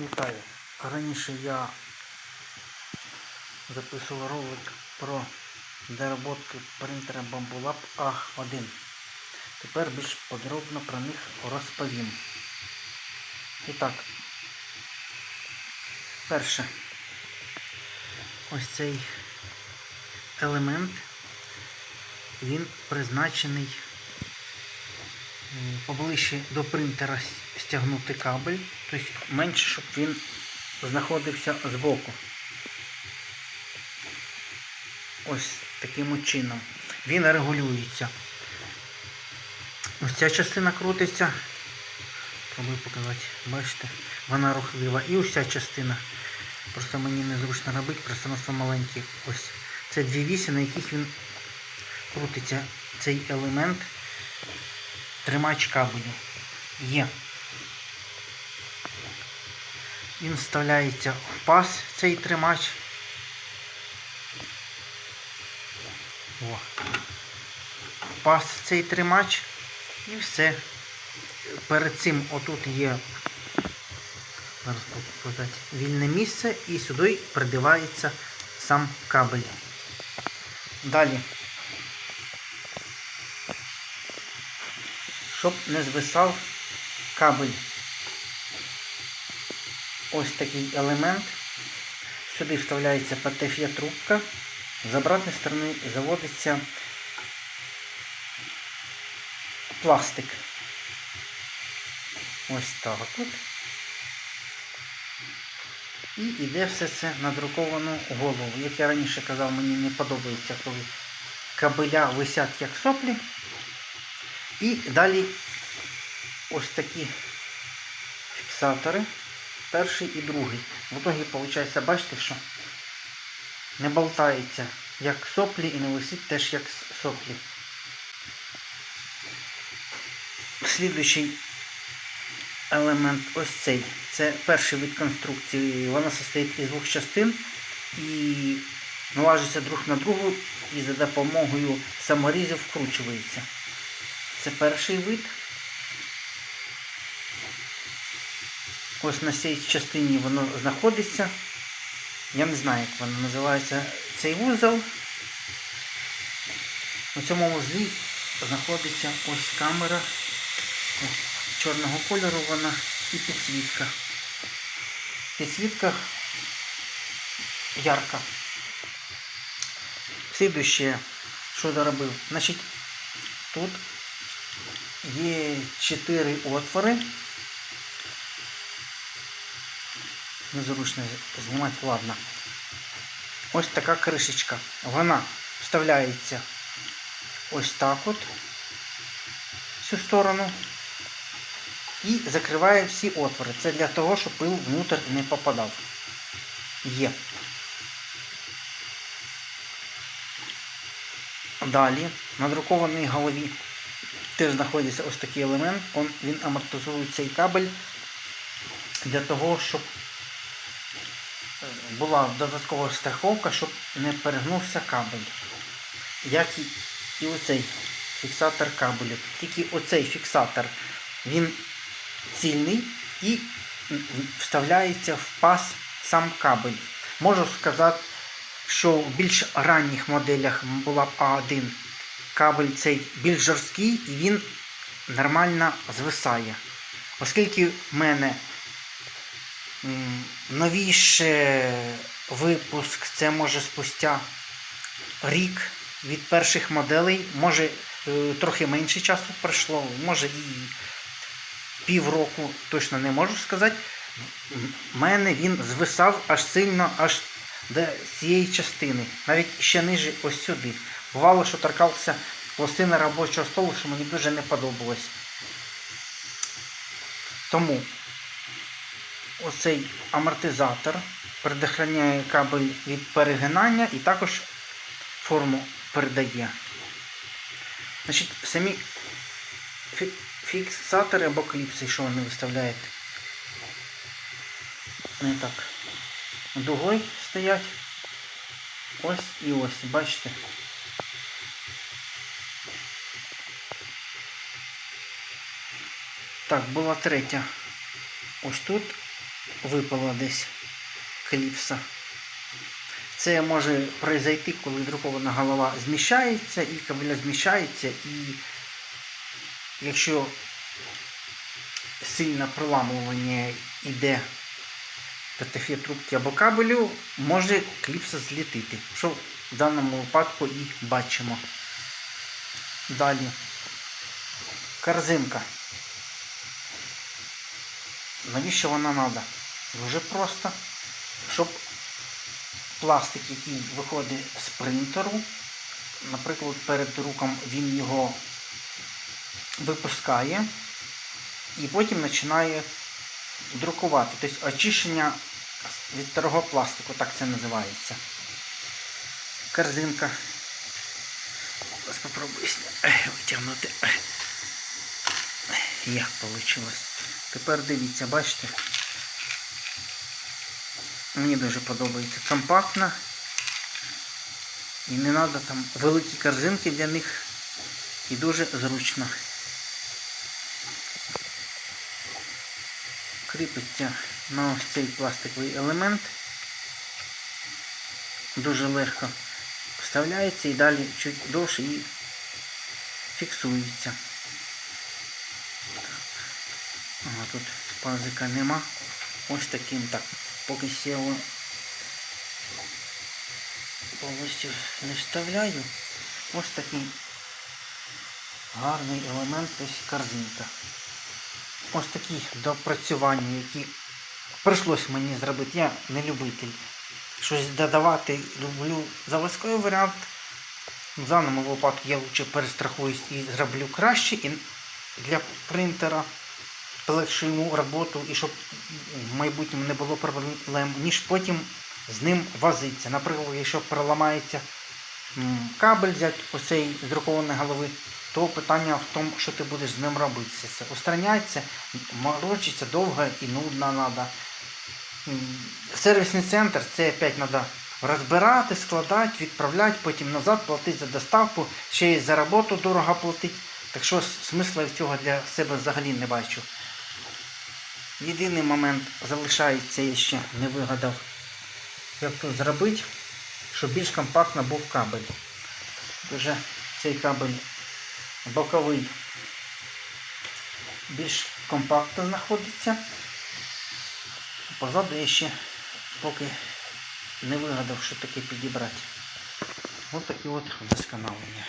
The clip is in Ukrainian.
Вітаю. Раніше я записував ролик про доработки принтера Bambulab A1. Тепер більш подробно про них розповім. І так, перше, ось цей елемент, він призначений поближче до принтера стягнути кабель, тобто менше, щоб він знаходився збоку. Ось таким чином. Він регулюється. Ось ця частина крутиться. Пробую показати, бачите, вона рухлива. І ось ця частина. Просто мені незручно робити, просто маленькі. Ось. Це дві вісі, на яких він крутиться цей елемент тримач кабелю. Є. Він вставляється в паз цей тримач. О. Паз цей тримач і все. Перед цим отут є зараз показати, вільне місце і сюди придивається сам кабель. Далі. Щоб не звисав кабель. Ось такий елемент. Сюди вставляється ПТФ трубка. З обратної сторони заводиться пластик. Ось так от. І йде все це на друковану голову. Як я раніше казав, мені не подобається, коли кабеля висять як соплі. І далі ось такі фіксатори, перший і другий. В итоге виходить, бачите, що не болтається як соплі і не висить теж як соплі. Слідуючий елемент ось цей. Це перший вид конструкції. Вона состоїть із двох частин і налажується друг на другу і за допомогою саморізів вкручується. Це перший вид. Ось на цій частині воно знаходиться. Я не знаю, як воно називається цей вузол. На цьому вузлі знаходиться ось камера чорного кольору вона і підсвітка. Підсвітка ярка. Слідуще, що доробив? Значить, тут є 4 отвори. Незручно знімати, ладно. Ось така кришечка. Вона вставляється ось так от в цю сторону і закриває всі отвори. Це для того, щоб пил внутрь не попадав. Є. Далі на друкованій голові теж знаходиться ось такий елемент, він амортизує цей кабель для того, щоб е, була додаткова страховка, щоб не перегнувся кабель. Як і оцей фіксатор кабелю. Тільки оцей фіксатор він цільний і вставляється в паз сам кабель. Можу сказати, що в більш ранніх моделях була б А1 кабель цей більш жорсткий і він нормально звисає. Оскільки в мене новіший випуск, це може спустя рік від перших моделей, може е, трохи менше часу пройшло, може і півроку, точно не можу сказати. В мене він звисав аж сильно аж до цієї частини, навіть ще ниже ось сюди. Бувало, що торкався пластини робочого столу, що мені дуже не подобалось. Тому оцей амортизатор предохраняє кабель від перегинання і також форму передає. Значить, самі фіксатори або кліпси, що вони виставляють, вони так дугою стоять. Ось і ось, бачите. Так, була третя. Ось тут випала десь кліпса. Це може произойти, коли друкована голова зміщається і кабеля зміщається, і якщо сильне проламування йде ПТФ трубки або кабелю, може кліпса злітити, що в даному випадку і бачимо. Далі. Корзинка. Навіщо вона треба? Дуже просто, щоб пластик, який виходить з принтеру, наприклад, перед друком він його випускає і потім починає друкувати. Тобто очищення від старого пластику, так це називається. Корзинка. Зараз спробую витягнути. Як вийшло. Тепер дивіться, бачите? Мені дуже подобається компактно. І не треба там великі корзинки для них. І дуже зручно. Кріпиться на ось цей пластиковий елемент. Дуже легко вставляється і далі чуть довше і фіксується. Ага, тут пазика нема. Ось таким так. Поки сіло повністю не вставляю. Ось такий гарний елемент, ось корзинка. Ось такі допрацювання, які прийшлось мені зробити. Я не любитель. Щось додавати люблю заводський варіант. В даному випадку я лучше перестрахуюсь і зроблю краще і для принтера полегшу роботу і щоб в майбутньому не було проблем, ніж потім з ним возитися. Наприклад, якщо проламається кабель взяти оцей з друкованої голови, то питання в тому, що ти будеш з ним робити. Це устраняється, морочиться довго і нудно треба. Сервісний центр це опять треба розбирати, складати, відправляти, потім назад платити за доставку, ще й за роботу дорого платити. Так що смисла цього для себе взагалі не бачу. Єдиний момент залишається, я ще не вигадав, як тут зробити, щоб більш компактно був кабель. Вже цей кабель боковий більш компактно знаходиться. Позаду я ще поки не вигадав, що таке підібрати. Ось такі от вдосконалення.